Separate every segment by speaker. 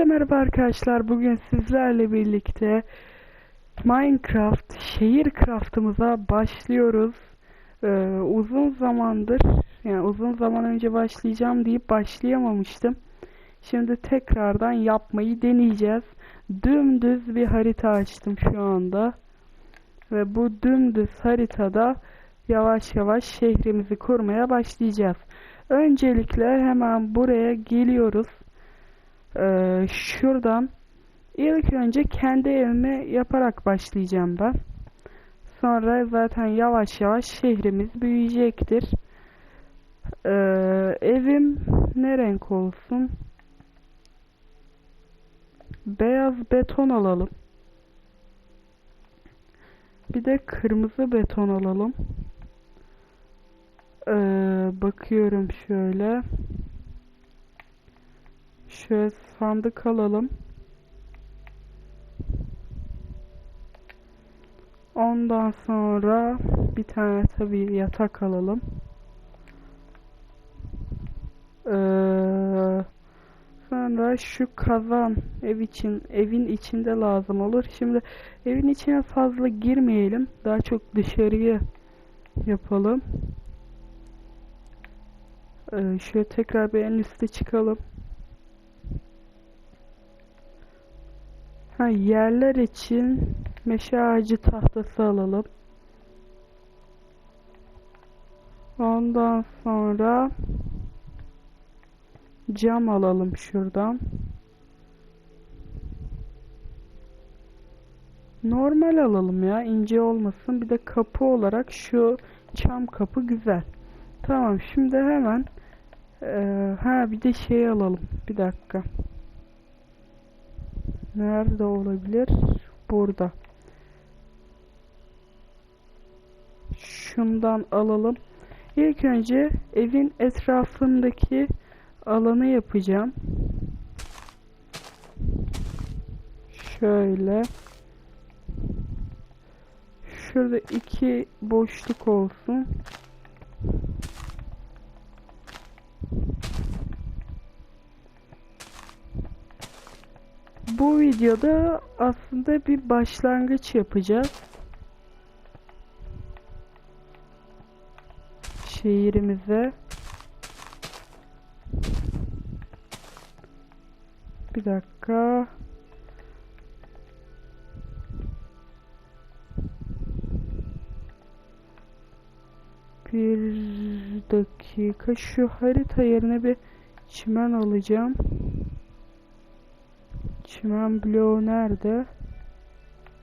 Speaker 1: Hepinize merhaba arkadaşlar. Bugün sizlerle birlikte Minecraft şehir craftımıza başlıyoruz. Ee, uzun zamandır, yani uzun zaman önce başlayacağım deyip başlayamamıştım. Şimdi tekrardan yapmayı deneyeceğiz. Dümdüz bir harita açtım şu anda. Ve bu dümdüz haritada yavaş yavaş şehrimizi kurmaya başlayacağız. Öncelikle hemen buraya geliyoruz. Ee, şuradan ilk önce kendi evimi yaparak başlayacağım ben. Sonra zaten yavaş yavaş şehrimiz büyüyecektir. Ee, evim ne renk olsun? Beyaz beton alalım. Bir de kırmızı beton alalım. Ee, bakıyorum şöyle. Şöyle sandık alalım. Ondan sonra bir tane tabii yatak alalım. Ee, sonra şu kazan ev için evin içinde lazım olur. Şimdi evin içine fazla girmeyelim. Daha çok dışarıya yapalım. Ee, şöyle tekrar bir en üste çıkalım. Ha, yerler için meşe ağacı tahtası alalım. Ondan sonra cam alalım şuradan. Normal alalım ya ince olmasın. Bir de kapı olarak şu çam kapı güzel. Tamam şimdi hemen eee, ha bir de şey alalım. Bir dakika. Nerede olabilir? Burada. Şundan alalım. İlk önce evin etrafındaki alanı yapacağım. Şöyle. Şurada iki boşluk olsun. Bu videoda aslında bir başlangıç yapacağız. Şehrimize. Bir dakika. Bir dakika. Şu harita yerine bir çimen alacağım. Çimen bloğu nerede?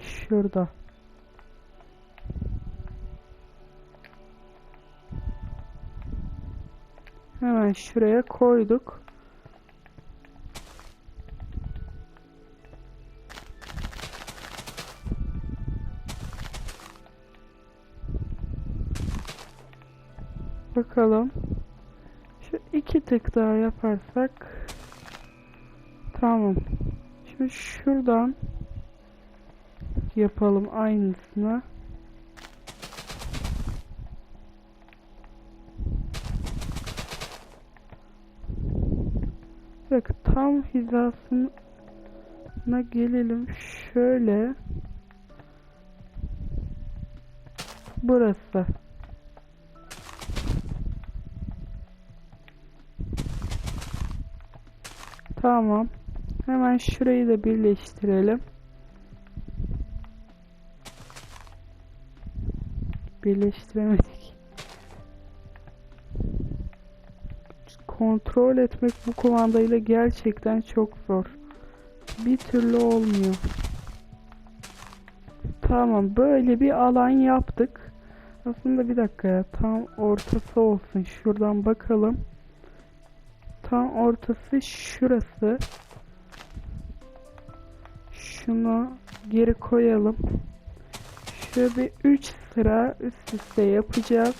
Speaker 1: Şurada. Hemen şuraya koyduk. Bakalım. Şu iki tık daha yaparsak tamam. Şimdi şuradan yapalım aynısını. Bak tam hizasına gelelim. Şöyle. Burası. Tamam. Hemen şurayı da birleştirelim. Birleştiremedik. Kontrol etmek bu kumandayla gerçekten çok zor. Bir türlü olmuyor. Tamam böyle bir alan yaptık. Aslında bir dakika ya tam ortası olsun. Şuradan bakalım. Tam ortası şurası. Şunu geri koyalım. Şöyle bir 3 sıra üst üste yapacağız.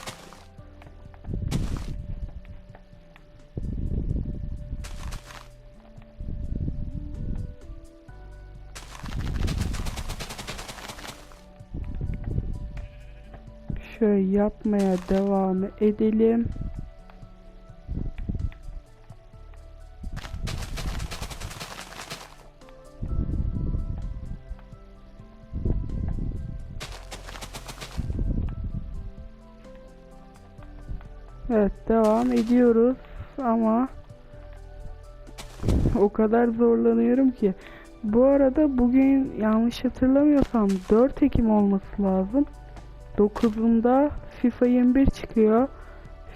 Speaker 1: Şöyle yapmaya devam edelim. Devam ediyoruz ama o kadar zorlanıyorum ki. Bu arada bugün yanlış hatırlamıyorsam 4 Ekim olması lazım. 9'unda FIFA 21 çıkıyor.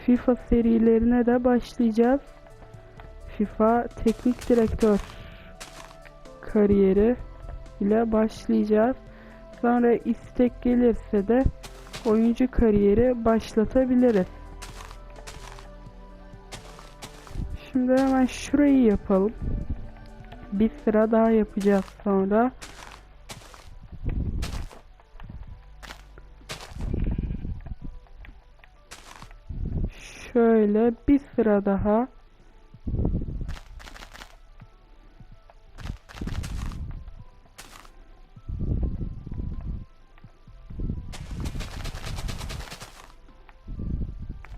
Speaker 1: FIFA serilerine de başlayacağız. FIFA teknik direktör kariyeri ile başlayacağız. Sonra istek gelirse de oyuncu kariyeri başlatabiliriz. Şimdi hemen şurayı yapalım. Bir sıra daha yapacağız sonra. Şöyle bir sıra daha.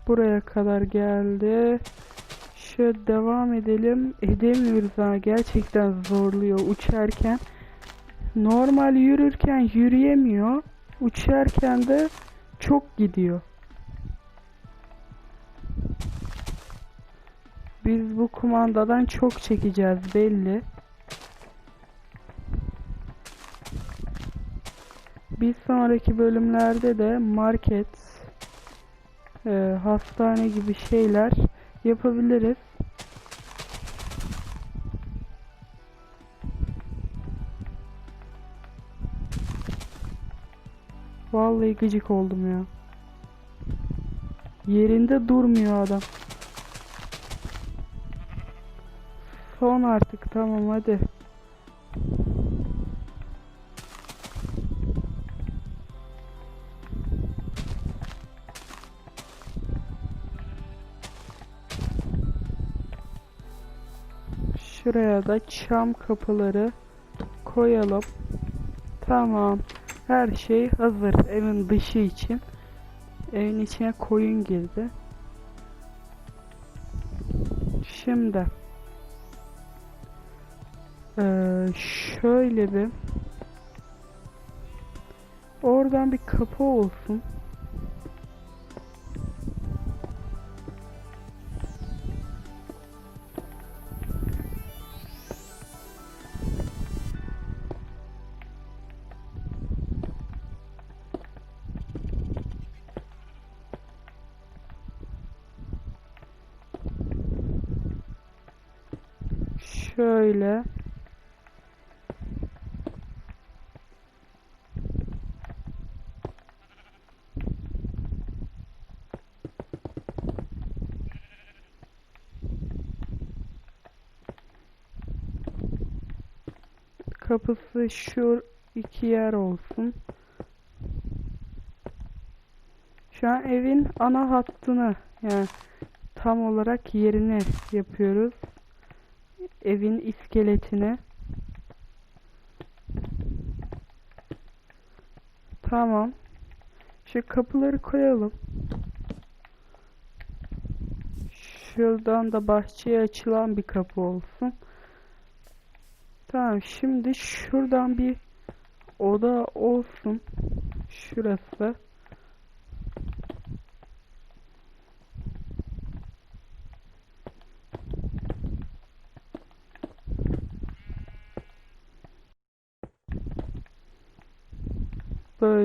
Speaker 1: Buraya kadar geldi. Şöyle devam edelim. Edemiyoruz ha. Gerçekten zorluyor uçarken. Normal yürürken yürüyemiyor. Uçarken de çok gidiyor. Biz bu kumandadan çok çekeceğiz belli. Bir sonraki bölümlerde de market, e, hastane gibi şeyler yapabiliriz. Vallahi gıcık oldum ya. Yerinde durmuyor adam. Son artık tamam hadi. Şuraya da çam kapıları koyalım. Tamam. Her şey hazır evin dışı için. Evin içine koyun girdi. Şimdi ee, şöyle bir oradan bir kapı olsun. Şöyle. Kapısı şu iki yer olsun. Şu an evin ana hattını yani tam olarak yerini yapıyoruz. Evin iskeletini. Tamam. Şu kapıları koyalım. Şuradan da bahçeye açılan bir kapı olsun. Tamam şimdi şuradan bir oda olsun. Şurası.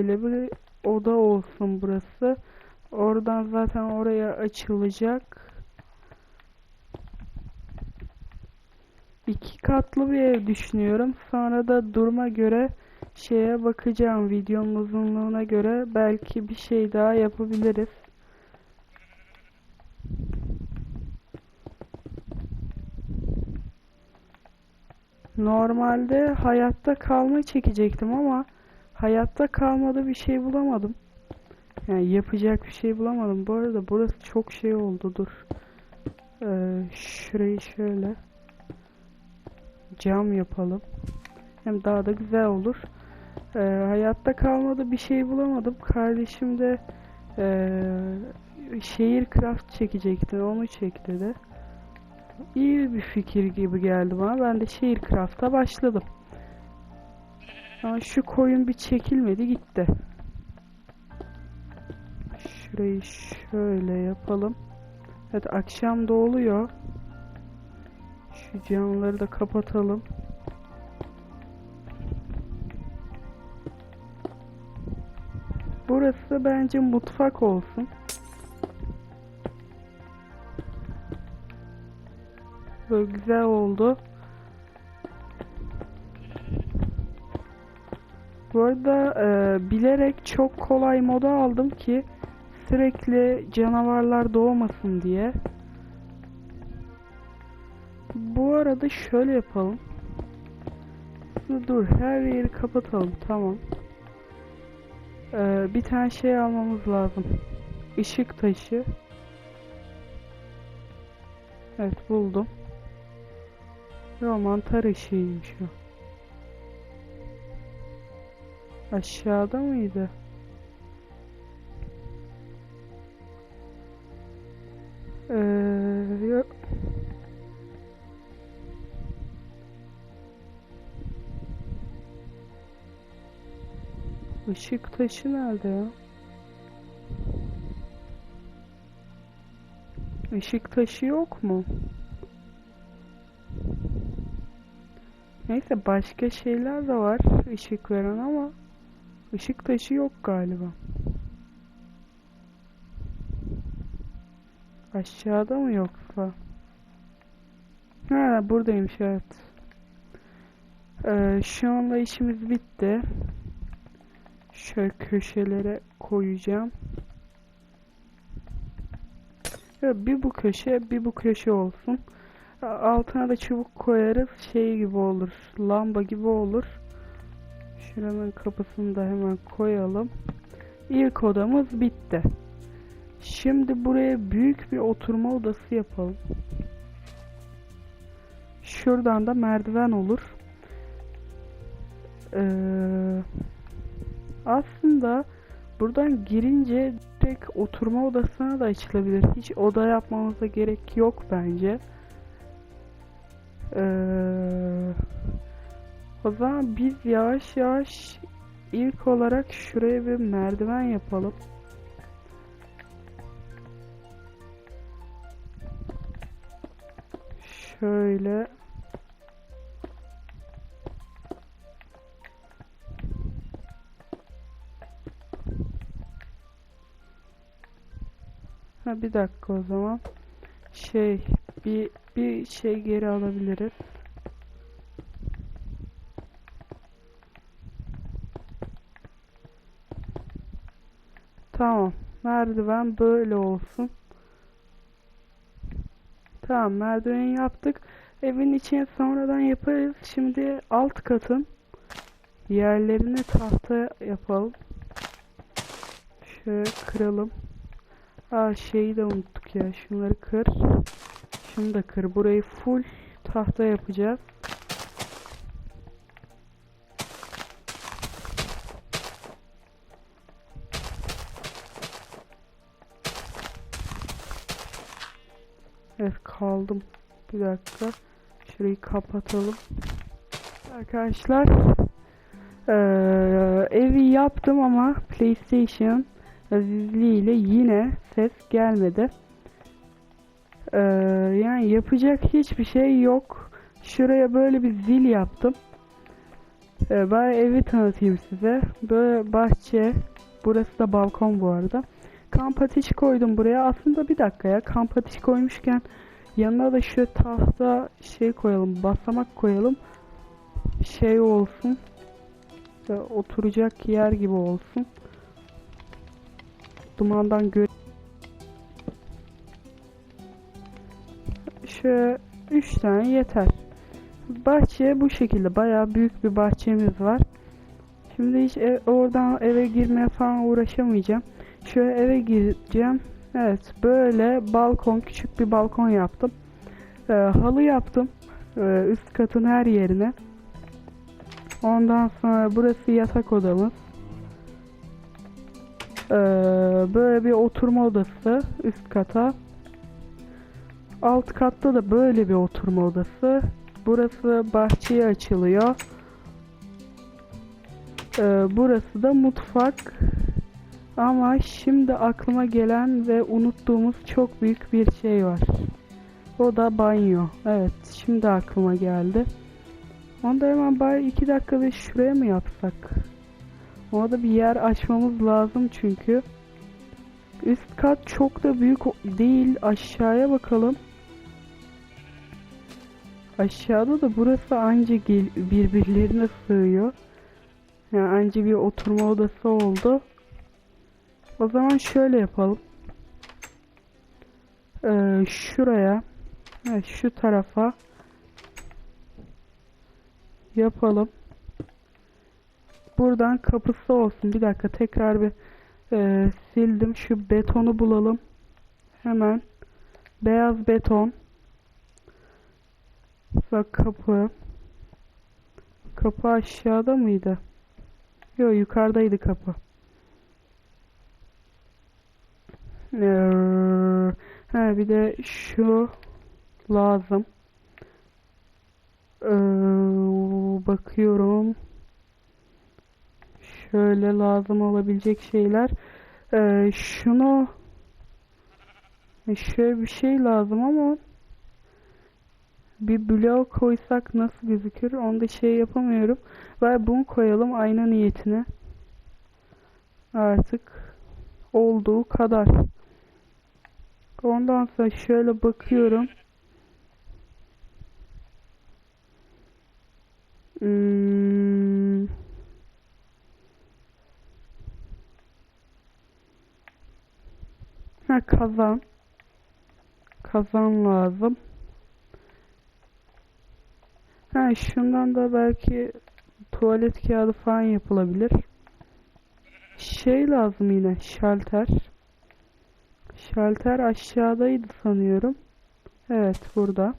Speaker 1: Böyle bir oda olsun burası. Oradan zaten oraya açılacak. İki katlı bir ev düşünüyorum. Sonra da duruma göre şeye bakacağım. Videonun uzunluğuna göre belki bir şey daha yapabiliriz. Normalde hayatta kalma çekecektim ama hayatta kalmada bir şey bulamadım. Yani yapacak bir şey bulamadım. Bu arada burası çok şey oldu. Dur. Ee, şurayı şöyle cam yapalım. Hem daha da güzel olur. Ee, hayatta kalmadı bir şey bulamadım. Kardeşim de ee, şehir craft çekecekti. Onu çek dedi. İyi bir fikir gibi geldi bana. Ben de şehir craft'a başladım. Ama şu koyun bir çekilmedi gitti. Şurayı şöyle yapalım. Evet akşam da oluyor. Şu camları da kapatalım. Burası bence mutfak olsun. Böyle güzel oldu. Bu arada e, bilerek çok kolay moda aldım ki sürekli canavarlar doğmasın diye. Bu arada şöyle yapalım. Dur, her yeri kapatalım tamam. Ee, bir tane şey almamız lazım. Işık taşı. Evet buldum. Yo mantar ışığıymış o. Aşağıda mıydı? Ee, yok. Işık taşı nerede ya? Işık taşı yok mu? Neyse başka şeyler de var ışık veren ama ışık taşı yok galiba. Aşağıda mı yoksa? Ha buradaymış evet. Ee, şu anda işimiz bitti. Şöyle köşelere koyacağım. Bir bu köşe, bir bu köşe olsun. Altına da çubuk koyarız. Şey gibi olur. Lamba gibi olur. Şuranın kapısını da hemen koyalım. İlk odamız bitti. Şimdi buraya büyük bir oturma odası yapalım. Şuradan da merdiven olur. Ee, aslında buradan girince direkt oturma odasına da açılabilir. Hiç oda yapmamıza gerek yok bence. Ee, o zaman biz yavaş yavaş ilk olarak şuraya bir merdiven yapalım. Şöyle Ha bir dakika o zaman. Şey bir bir şey geri alabiliriz. Tamam. Merdiven böyle olsun. Tamam merdiveni yaptık. Evin içine sonradan yaparız. Şimdi alt katın yerlerine tahta yapalım. Şöyle kıralım. Aa şeyi de unuttuk ya. Şunları kır. Şunu da kır. Burayı full tahta yapacağız. Kaldım. Bir dakika. Şurayı kapatalım. Arkadaşlar eee, evi yaptım ama PlayStation azizliğiyle yine ses gelmedi. Eee, yani yapacak hiçbir şey yok. Şuraya böyle bir zil yaptım. Eee ben evi tanıtayım size. Böyle bahçe. Burası da balkon bu arada. Kamp ateşi koydum buraya. Aslında bir dakika ya. Kamp ateşi koymuşken yanına da şu tahta şey koyalım. Basamak koyalım. Şey olsun. Oturacak yer gibi olsun. Dumandan gör. Şöyle 3 tane yeter. Bahçe bu şekilde. Bayağı büyük bir bahçemiz var. Şimdi hiç ev- oradan eve girmeye falan uğraşamayacağım. Şöyle eve gireceğim. Evet böyle balkon küçük bir balkon yaptım. Ee, halı yaptım. Ee, üst katın her yerine. Ondan sonra burası yatak odamız. Ee, böyle bir oturma odası üst kata. Alt katta da böyle bir oturma odası. Burası bahçeye açılıyor. Ee, burası da mutfak. Ama şimdi aklıma gelen ve unuttuğumuz çok büyük bir şey var. O da banyo. Evet, şimdi aklıma geldi. Onu da hemen bari iki dakikada şuraya mı yapsak? Ona da bir yer açmamız lazım çünkü. Üst kat çok da büyük değil. Aşağıya bakalım. Aşağıda da burası anca birbirlerine sığıyor. Yani anca bir oturma odası oldu. O zaman şöyle yapalım. Ee, şuraya, evet, şu tarafa yapalım. Buradan kapısı olsun. Bir dakika tekrar bir e, sildim. Şu betonu bulalım. Hemen beyaz beton. Kapı. Kapı aşağıda mıydı? Yok yukarıdaydı kapı. Ee, ha bir de şu lazım. Ee, bakıyorum. Şöyle lazım olabilecek şeyler. Ee, şunu şöyle bir şey lazım ama bir blok koysak nasıl gözükür? Onu da şey yapamıyorum. Ve bunu koyalım ayna niyetine. Artık olduğu kadar. Ondan sonra şöyle bakıyorum. Hmm. Ha kazan. Kazan lazım. Ha şundan da belki tuvalet kağıdı falan yapılabilir. Şey lazım yine şalter. Şalter aşağıdaydı sanıyorum. Evet burada.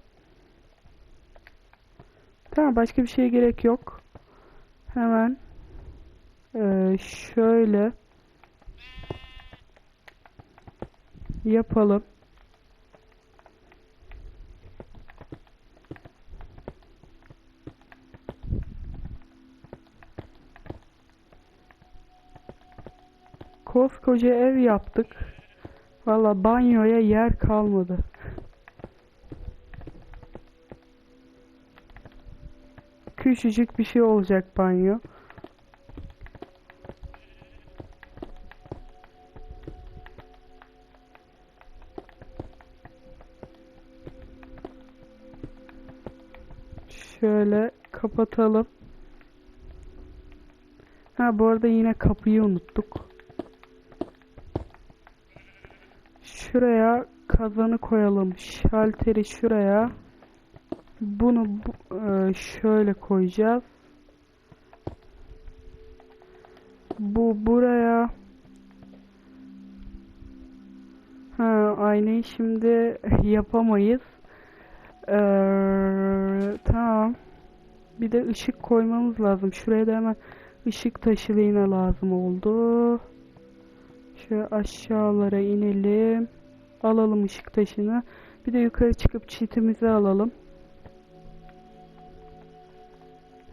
Speaker 1: Tamam başka bir şeye gerek yok. Hemen eee, şöyle yapalım. Koskoca ev yaptık. Valla banyoya yer kalmadı. Küçücük bir şey olacak banyo. Şöyle kapatalım. Ha bu arada yine kapıyı unuttuk. Şuraya kazanı koyalım. Şalteri şuraya. Bunu bu- e, şöyle koyacağız. Bu buraya. Ha, aynayı şimdi yapamayız. Ee, tamam. Bir de ışık koymamız lazım. Şuraya da hemen ışık taşı lazım oldu. Şöyle aşağılara inelim. Alalım ışık taşını. Bir de yukarı çıkıp çitimizi alalım.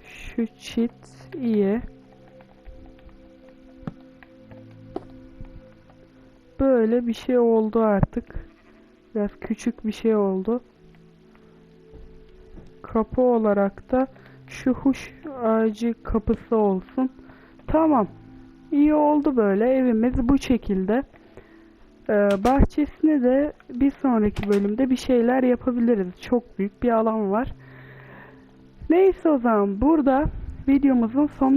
Speaker 1: Şu çit iyi. Böyle bir şey oldu artık. Biraz küçük bir şey oldu. Kapı olarak da şu huş ağacı kapısı olsun. Tamam. İyi oldu böyle. Evimiz bu şekilde. Ee, bahçesine de bir sonraki bölümde bir şeyler yapabiliriz. Çok büyük bir alan var. Neyse o zaman burada videomuzun sonu.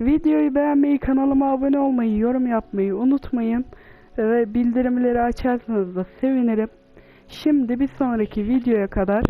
Speaker 1: Videoyu beğenmeyi, kanalıma abone olmayı, yorum yapmayı unutmayın. Ve bildirimleri açarsanız da sevinirim. Şimdi bir sonraki videoya kadar